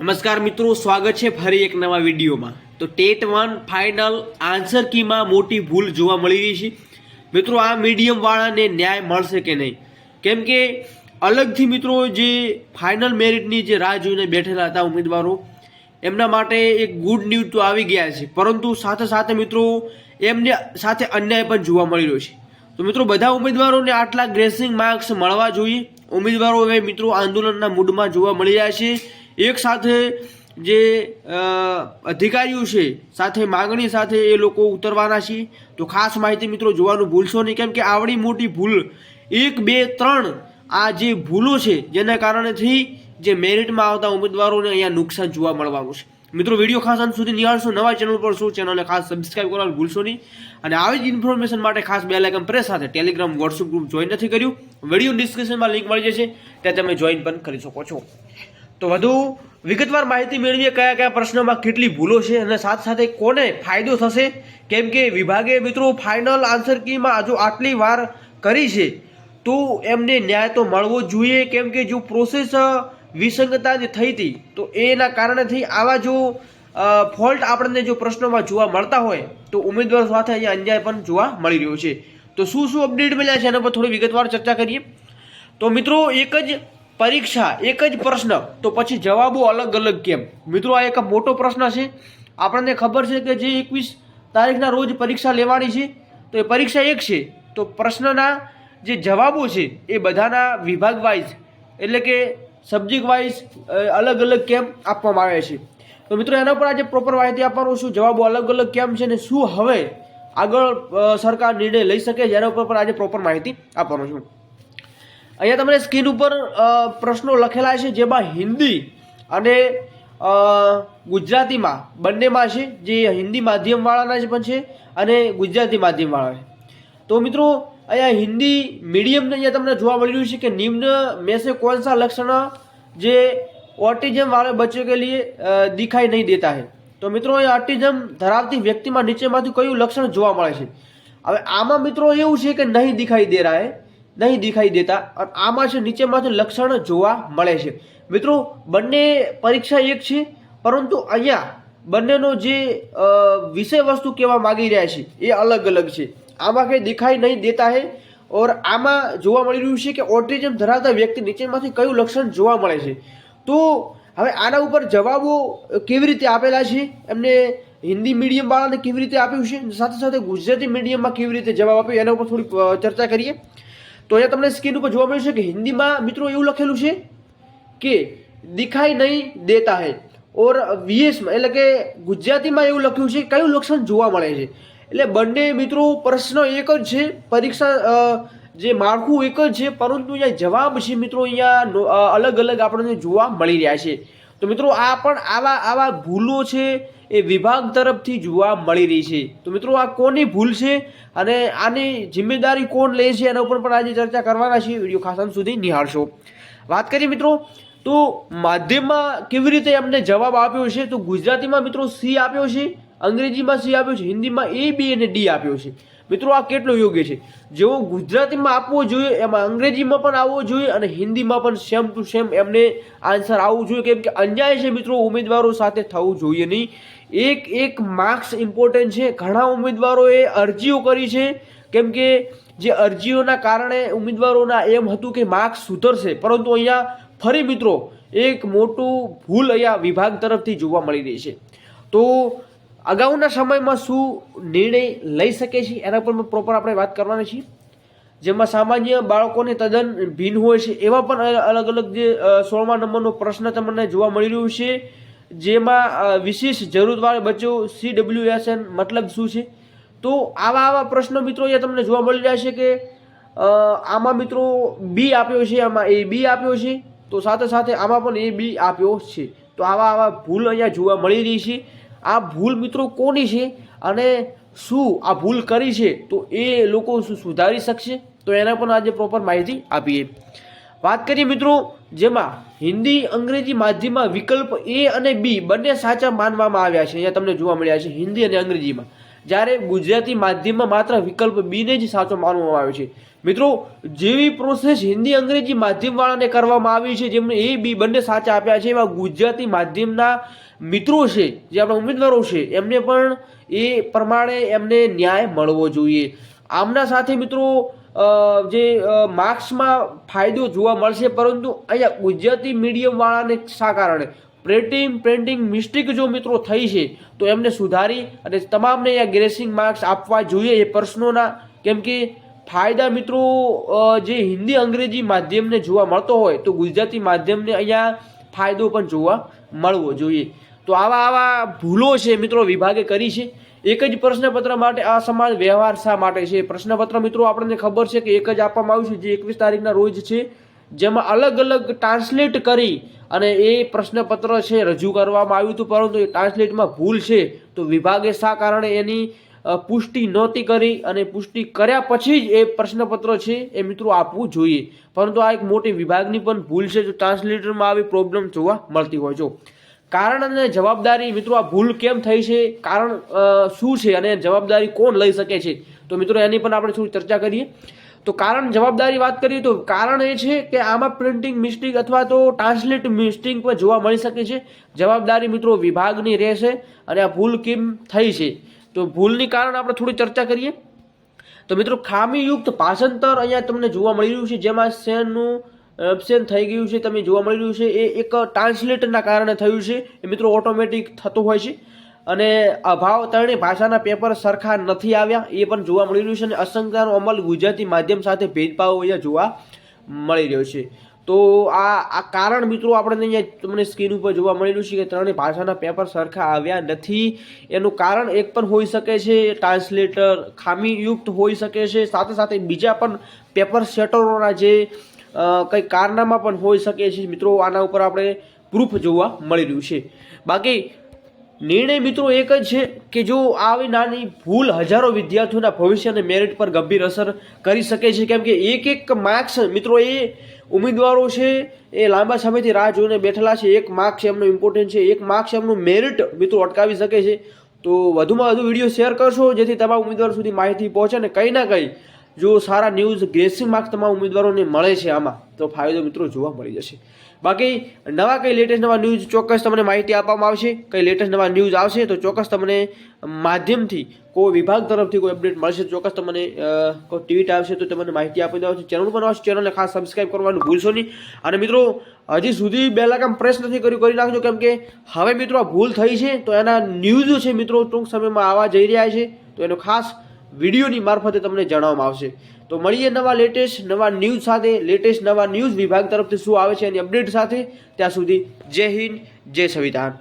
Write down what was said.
નમસ્કાર મિત્રો, સ્વાગત છે ફરી એક નવા વિડીયોમાં. તો ટેટ વન ફાઇનલ આન્સર કીમાં મોટી ભૂલ જોવા મળી રહી છે. મિત્રો, આ મીડિયમવાળાને ન્યાય મળશે કે નહીં? કેમ કે અલગથી મિત્રો, જે ફાઇનલ મેરિટની જે રાહ જોઈને બેઠેલા હતા ઉમેદવારો, એમના માટે એક ગુડ ન્યૂઝ તો આવી ગયા છે. પરંતુ સાથે સાથે મિત્રો, એમને સાથે અન્યાય પણ જોવા મળી રહ્યો છે. તો મિત્રો, બધા ઉમેદવારોને આટલા ગ્રેસિંગ માર્ક્સ મળવા જોઈએ. ઉમેદવારો હવે મિત્રો, આંદોલનના મૂડમાં જોવા મળી રહ્યા છે. એક સાથે જે અધિકારીઓ છે, સાથે માગણી સાથે એ લોકો ઉતરવાના છે તો ખાસ માહિતી મિત્રો જોવાનું ભૂલશો નહીં, કેમ કે આવડી મોટી ભૂલ. એક, બે, ત્રણ આ જે ભૂલો છે, જેના કારણેથી જે મેરિટમાં આવતા ઉમેદવારોને અહીંયા નુકસાન જોવા મળવાનું છે. મિત્રો વીડિયો ખાસ અંત સુધી નિહાળશો, નવા ચેનલ પર શું ચેનલને ખાસ સબસ્ક્રાઇબ કરવાનું ભૂલશો નહીં. અને આવી જ ઇન્ફોર્મેશન માટે ખાસ બે લાઇકન પ્રેસ સાથે ટેલિગ્રામ વોટ્સઅપ ગ્રુપ જોઈન નથી કર્યું. વીડિયો ડિસ્ક્રિપ્શનમાં લિંક મળી જશે, ત્યાં તમે જોઈન પણ કરી શકો છો. તો વધુ વિગતવાર માહિતી મેળવીએ કયા કયા પ્રશ્નોમાં કેટલી ભૂલો છે અને સાથે સાથે કોને ફાયદો થશે? કેમ કે વિભાગે મિત્રો ફાઇનલ આન્સર કીમાં હજુ આટલી વાર કરી છે. તો એમને ન્યાય તો મળવો જોઈએ, કેમ કે જો પ્રોસેસ વિસંગતતા જે થઈ હતી, તો એના કારણેથી આવા જો ફોલ્ટ આપણને જો પ્રશ્નોમાં જોવા મળતા હોય, તો ઉમેદવાર સાથે અહીંયા અન્યાય પણ જોવા મળી રહ્યો છે. તો શું શું અપડેટ મળ્યા છે? એના પર થોડી વિગતવાર ચર્ચા કરીએ. તો મિત્રો, એક જ પરીક્ષા, એક જ પ્રશ્ન. તો પછી જવાબો અલગ અલગ કેમ? મિત્રો, આ એક મોટો પ્રશ્ન છે. આપણને ખબર છે કે જે એકવીસ તારીખના રોજ પરીક્ષા લેવાની છે, તો એ પરીક્ષા એક છે. તો પ્રશ્નના જે જવાબો છે, એ બધાના વિભાગ વાઇઝ એટલે કે સબ્જેક્ટ વાઇઝ અલગ અલગ કેમ આપવામાં આવે છે. તો મિત્રો, એના પર આજે પ્રોપર માહિતી આપવાનું શું જવાબો અલગ અલગ કેમ છે ને શું હવે આગળ સરકાર નિર્ણય લઈ શકે છે, એના ઉપર પણ આજે પ્રોપર માહિતી આપવાનું છું. અહીંયા તમને સ્ક્રીન ઉપર પ્રશ્નો લખેલા છે જેમાં હિન્દી અને ગુજરાતીમાં બંનેમાં છે, જે હિન્દી માધ્યમવાળાના જ પણ છે અને ગુજરાતી માધ્યમવાળા તો મિત્રો, અહીંયા હિન્દી મીડિયમને અહીંયા તમને જોવા મળી રહ્યું છે કે નિમ્ન મેસે સે લક્ષણ જે ઓટિઝમ વાળા બચ્ચો કે લીએ દિખાઈ નહીં દેતા હે. તો મિત્રો, અહીંયા ઓટિઝમ ધરાવતી વ્યક્તિમાં નીચેમાંથી કયું લક્ષણ જોવા મળે છે? હવે આમાં મિત્રો એવું છે કે નહીં દેખાઈ દે રહા હે. નહીં દેખાઈ દેતા અને આમાં છે, નીચેમાંથી લક્ષણ જોવા મળે છે. મિત્રો, બંને પરીક્ષા એક છે, પરંતુ અહીંયા બંનેનો જે વિષય વસ્તુ કહેવા માગી રહ્યા છે, એ અલગ અલગ છે. આમાં કંઈ દેખાઈ નહીં દેતા હે, ઓર આમાં જોવા મળી રહ્યું છે કે ઓટિઝમ ધરાવતા વ્યક્તિ નીચેમાંથી કયું લક્ષણ જોવા મળે છે. તો હવે આના ઉપર જવાબો કેવી રીતે આપેલા છે? એમને હિન્દી મીડિયમ વાળાને કેવી રીતે આપ્યું છે? સાથે સાથે ગુજરાતી મીડિયમમાં કેવી રીતે જવાબ આપ્યો એના ઉપર થોડી ચર્ચા કરીએ. તો અહીંયા તમને સ્ક્રીન ઉપર જોવા મળ્યું છે કે હિન્દીમાં મિત્રો એવું લખેલું છે કે દિખાઈ નહીં દેતા હૈ ઓર વીએસમાં એટલે કે ગુજરાતીમાં એવું લખ્યું છે કયું લક્ષણ જોવા મળે છે? એટલે બંને મિત્રો પ્રશ્ન એક જ છે, પરીક્ષા જે માળખું એક જ છે, પરંતુ અહીંયા જવાબ છે મિત્રો અહીંયા અલગ અલગ આપણને જોવા મળી રહ્યા છે. તો મિત્રો આ પણ આવા આવા ભૂલો છે એ વિભાગ તરફથી જોવા મળી રહી છે. તો મિત્રો આ કોની ભૂલ છે અને આની જિમ્મેદારી કોણ લે છે એના ઉપર પણ આજે ચર્ચા કરવાના છે વીડિયો ખાસ અંત સુધી નિહાળશો. વાત કરીએ મિત્રો, તો માધ્યમમાં કેવી રીતે એમને જવાબ આપ્યો છે? તો ગુજરાતીમાં મિત્રો સી આપ્યો છે, અંગ્રેજીમાં સી આપ્યો છે, હિન્દીમાં એ, બી અને ડી આપ્યો છે. મિત્રો, આ કેટલો યોગ્ય છે? જેવો ગુજરાતીમાં આપવો જોઈએ, એમાં અંગ્રેજીમાં પણ આવવો જોઈએ અને હિન્દીમાં પણ સેમ ટુ સેમ એમને આન્સર આવવું જોઈએ. કેમ કે અન્યાય છે મિત્રો, ઉમેદવારો સાથે થવું જોઈએ નહીં. એક એક માર્ક્સ ઇમ્પોર્ટન્ટ છે. ઘણા ઉમેદવારોએ અરજીઓ કરી છે. કેમ કે જે અરજીઓના કારણે ઉમેદવારોના એમ હતું કે માર્ક્સ સુધરશે. પરંતુ અહીંયા ફરી મિત્રો, એક મોટું ભૂલ અહીંયા વિભાગ તરફથી જોવા મળી રહી છે. તો અગાઉના સમયમાં શું નિર્ણય લઈ શકે છે એના પર પ્રોપર આપણે વાત કરવાની છીએ. જેમાં સામાન્ય બાળકોને તદ્દન ભિન્ન હોય છે એવા પણ અલગ અલગ જે સોળમા નંબરનો પ્રશ્ન તમને જોવા મળી રહ્યો છે. જેમાં વિશેષ જરૂરવાળા બચ્ચો સી ડબલ્યુ એસ એન મતલબ શું છે? તો આવા આવા પ્રશ્નો મિત્રો અહીંયા તમને જોવા મળી રહ્યા છે કે આમાં મિત્રો બી આપ્યો છે, આમાં એ બી આપ્યો છે. તો સાથે સાથે આમાં પણ એ બી આપ્યો છે. તો આવા આવા ભૂલ અહીંયા જોવા મળી રહી છે. આ ભૂલ મિત્રો કોની છે અને શું આ ભૂલ કરી છે તો એ લોકો શું સુધારી શકશે? તો એના પણ આજે પ્રોપર માહિતી આપીએ. વાત કરીએ મિત્રો જેમાં હિન્દી અંગ્રેજી માધ્યમમાં વિકલ્પ એ અને બી બંને સાચા માનવામાં આવ્યા છે. અહીંયા તમને જોવા મળ્યા છે હિન્દી અને અંગ્રેજીમાં. જ્યારે ગુજરાતી માધ્યમમાં માત્ર વિકલ્પ બીને જ સાચો માનવામાં આવે છે. મિત્રો, જેવી પ્રોસેસ હિન્દી અંગ્રેજી માધ્યમવાળાને કરવામાં આવી છે, જેમને એ બી બંને સાચા આપ્યા છે, એવા ગુજરાતી માધ્યમના મિત્રો છે, જે આપણા ઉમેદવારો છે, એમને પણ એ પ્રમાણે એમને ન્યાય મળવો જોઈએ. આમના સાથે મિત્રો જે માર્ક્સમાં ફાયદો જોવા મળશે, પરંતુ અહીંયા ગુજરાતી મીડિયમવાળાને શા કારણે? પ્રિન્ટિંગ પ્રિન્ટિંગ મિસ્ટેક જો મિત્રો થઈ છે, તો એમને સુધારી અને તમામને અહીંયા ગ્રેસિંગ માર્ક્સ આપવા જોઈએ એ પ્રશ્નોના. કેમ કે ફાયદા મિત્રો જે હિન્દી અંગ્રેજી માધ્યમને જોવા મળતો હોય, તો ગુજરાતી માધ્યમને અહીંયા ફાયદો પણ જોવા મળવો જોઈએ. તો આવા આવા ભૂલો છે મિત્રો વિભાગે કરી છે. એક જ પ્રશ્નપત્ર માટે આ સમાજ વ્યવહાર શા માટે છે? પ્રશ્નપત્ર મિત્રો આપણને ખબર છે કે એક જ આપવામાં આવ્યું છે, જે એકવીસ તારીખના રોજ છે. જેમાં અલગ અલગ ટ્રાન્સલેટ કરી અને એ પ્રશ્નપત્ર છે રજૂ કરવામાં આવ્યું હતું, પરંતુ એ ટ્રાન્સલેટમાં ભૂલ છે. તો વિભાગે શા કારણે એની પુષ્ટિ નહોતી કરી અને પુષ્ટિ કર્યા પછી જ એ પ્રશ્નપત્ર છે એ મિત્રો આપવું જોઈએ. પરંતુ આ એક મોટી વિભાગની પણ ભૂલ છે, જો ટ્રાન્સલેટરમાં આવી પ્રોબ્લેમ જોવા મળતી હોય જો. કારણ અને જવાબદારી મિત્રો આ ભૂલ કેમ થઈ છે? કારણ શું છે? અને જવાબદારી કોણ લઈ શકે છે? તો મિત્રો એની પણ આપણે થોડી ચર્ચા કરીએ. તો કારણ જવાબદારી વાત કરીએ તો કારણ એ છે કે આમાં પ્રિન્ટિંગ મિસ્ટેક અથવા તો ટ્રાન્સલેટ મિસ્ટેક પણ જોવા મળી શકે છે. જવાબદારી મિત્રો વિભાગની રહેશે અને આ ભૂલ કેમ થઈ છે? તો ભૂલની કારણ આપણે થોડી ચર્ચા કરીએ. તો મિત્રો ખામીયુક્ત ભાષાંતર અહીંયા તમને જોવા મળી રહ્યું છે. જેમાં સેનનું એબસેન્ટ થઈ ગયું છે, તમે જોવા મળી રહ્યું છે. એ એક ટ્રાન્સલેટરના કારણે થયું છે. એ મિત્રો ઓટોમેટિક થતું હોય છે. અને અભાવ ત્રણેય ભાષાના પેપર સરખા નથી આવ્યા. એ પણ જોવા મળી રહ્યું છે અને અસંખ્યાનો અમલ ગુજરાતી માધ્યમ સાથે ભેદભાવ અહીંયા જોવા મળી રહ્યો છે. તો આ આ કારણ મિત્રો આપણે અહીંયા તમને સ્ક્રીન ઉપર જોવા મળી રહ્યું છે કે ત્રણેય ભાષાના પેપર સરખા આવ્યા નથી. એનું કારણ એક પણ હોઈ શકે છે, ટ્રાન્સલેટર ખામીયુક્ત હોઈ શકે છે. સાથે સાથે બીજા પણ પેપર સેટરોના જે કંઈ કારનામાં પણ હોઈ શકે છે. મિત્રો, આના ઉપર આપણે પ્રૂફ જોવા મળી રહ્યું છે. બાકી નિર્ણય મિત્રો એક જ છે કે જો આવી નાની ભૂલ હજારો વિદ્યાર્થીઓના ભવિષ્ય અને મેરિટ પર ગંભીર અસર કરી શકે છે. કેમ કે એક એક માર્ક્સ મિત્રો એ ઉમેદવારો છે, એ લાંબા સમયથી રાહ જોઈને બેઠેલા છે. એક માર્ક્સ એમનો ઇમ્પોર્ટન્ટ છે, એક માર્ક્સ એમનું મેરિટ મિત્રો અટકાવી શકે છે. તો વધુમાં વધુ વીડિયો શેર કરશો જેથી તમામ ઉમેદવારો સુધી માહિતી પહોંચે અને કંઈ ના કંઈ જો સારા ન્યૂઝ ગ્રેસિંગ માર્ક તમામ ઉમેદવારોને મળે છે આમાં, તો ફાયદો મિત્રો જોવા મળી જશે. બાકી નવા કંઈ લેટેસ્ટ નવા ન્યૂઝ ચોક્કસ તમને માહિતી આપવામાં આવશે. કંઈ લેટેસ્ટ નવા ન્યૂઝ આવશે તો ચોક્કસ તમને માધ્યમથી કોઈ વિભાગ તરફથી કોઈ અપડેટ મળશે ચોક્કસ તમને કોઈ ટ્વીટ આવશે તો તમને માહિતી આપી દેવા ચેનલ પર આવશે ચેનલને ખાસ સબસ્ક્રાઇબ કરવાનું ભૂલશો નહીં. અને મિત્રો, હજી સુધી બે કામ પ્રેસ નથી કર્યું, કરી નાખજો, કેમ કે હવે મિત્રો આ ભૂલ થઈ છે, તો એના ન્યૂઝ છે મિત્રો ટૂંક સમયમાં આવવા જઈ રહ્યા છે. તો એનો ખાસ વિડીયોની મારફતે તમને જણાવવામાં આવશે. તો મળીએ નવા લેટેસ્ટ નવા ન્યૂઝ સાથે. લેટેસ્ટ નવા ન્યૂઝ વિભાગ તરફથી શું આવે છે એની અપડેટ સાથે. ત્યાં સુધી જય હિન્દ, જય સંવિધાન.